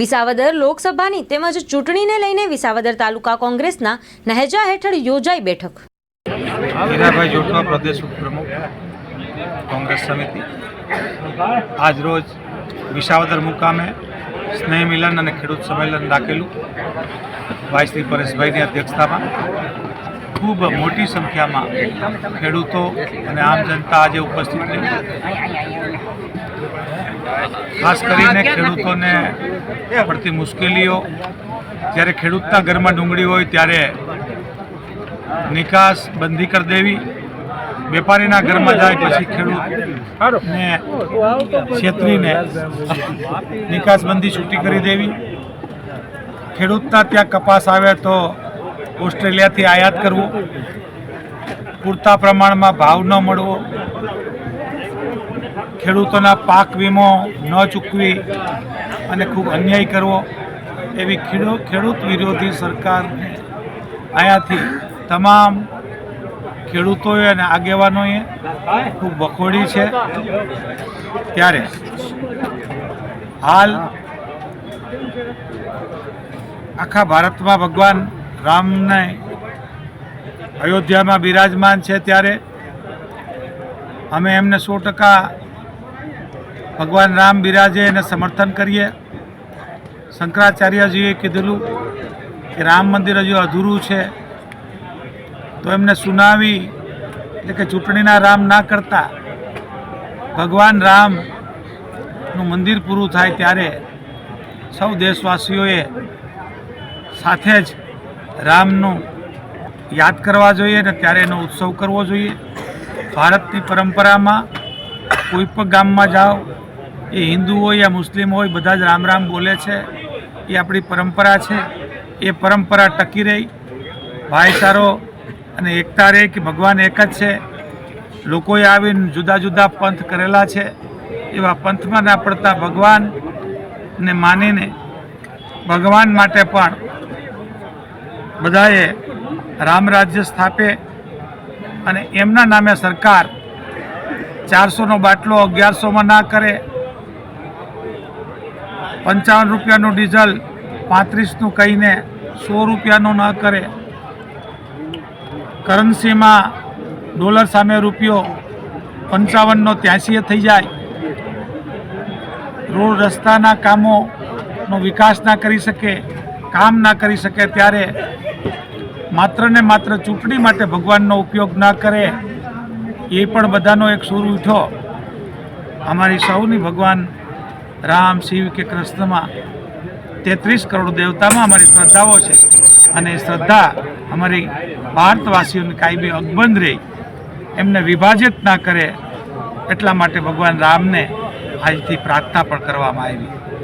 વિસાવદર લોકસભાની તેમજ ચૂંટણીને લઈને વિસાવદર તાલુકા કોંગ્રેસના નહેજા હેઠળ યોજાઈ બેઠક. હીરાભાઈ જોટવા પ્રદેશ ઉપપ્રમુખ, કોંગ્રેસ સમિતિ. આજ રોજ વિસાવદર મુકામે સ્નેહ મિલન અને ખેડૂત સંમેલન રાખેલું ભાઈ શ્રી પરેશભાઈની અધ્યક્ષતામાં. ખૂબ મોટી સંખ્યામાં ખેડૂતો અને આમ જનતા આજે ઉપસ્થિત રહી. ખાસ કરીને ખેડૂતોને પડતી મુશ્કેલીઓ. જ્યારે ખેડૂતના ઘરમાં ડુંગળી હોય ત્યારે નિકાસ બંધી કરી દેવી, વેપારીના ઘરમાં જાય પછી ખેડૂતને છેતરીને નિકાસબંધી છૂટી કરી દેવી. ખેડૂતના ત્યાં કપાસ આવે તો ઓસ્ટ્રેલિયાથી આયાત કરવું. પૂરતા પ્રમાણમાં ભાવ ન મળવો. ખેડૂતોના પાક વીમો ન ચૂકવી અને ખૂબ અન્યાય કરવો એવી ખેડૂત વિરોધી સરકારને અહીંયાથી તમામ ખેડૂતોએ અને આગેવાનોએ ખૂબ વખોડી છે. ત્યારે હાલ આખા ભારતમાં ભગવાન રામને અયોધ્યામાં બિરાજમાન છે ત્યારે અમે એમને સો ટકા ભગવાન રામ બિરાજે એને સમર્થન કરીએ. શંકરાચાર્યજીએ કીધેલું કે રામ મંદિર હજુ અધૂરું છે. તો એમને સુનાવી, એટલે કે ચૂંટણીના રામ ના કરતા ભગવાન રામનું મંદિર પૂરું થાય ત્યારે સૌ દેશવાસીઓએ સાથે જ રામનું યાદ કરવા જોઈએ ને ત્યારે એનો ઉત્સવ કરવો જોઈએ. ભારતની પરંપરામાં કોઈ પણ ગામમાં જાઓ, એ હિન્દુ હોય યા મુસ્લિમ હોય, બધા જ રામ રામ બોલે છે. એ આપણી પરંપરા છે. એ પરંપરા ટકી રહી. ભાઈચારો અને એકતા રહે કે ભગવાન એક જ છે. લોકોએ આવીને જુદા જુદા પંથ કરેલા છે. એવા પંથમાં ના પડતા ભગવાનને માનીને ભગવાન માટે પણ બધાએ રામ રાજ્ય સ્થાપે. અને એમના નામે સરકાર ચારસોનો બાટલો અગિયારસોમાં ના કરે, પંચાવન રૂપિયાનું ડીઝલ પાંત્રીસનું કહીને સો રૂપિયાનું ન કરે, કરન્સીમાં ડોલર સામે રૂપિયો પંચાવનનો ત્યાંસીએ થઈ જાય. રોડ રસ્તાના કામોનો વિકાસ ના કરી શકે, કામ ના કરી શકે, ત્યારે માત્ર ને માત્ર ચૂંટણી માટે ભગવાનનો ઉપયોગ ના કરે, એ પણ બધાનો એક સૂર ઉઠ્યો અમારી સૌની ભગવાન રામ, શિવ કે કૃષ્ણમાં તેત્રીસ કરોડ દેવતામાં અમારી શ્રદ્ધાઓ છે. અને શ્રદ્ધા અમારી ભારતવાસીઓની કાયમી અકબંધ રહી. એમને વિભાજિત ના કરે એટલા માટે ભગવાન રામને આજથી પ્રાર્થના પણ કરવામાં આવી.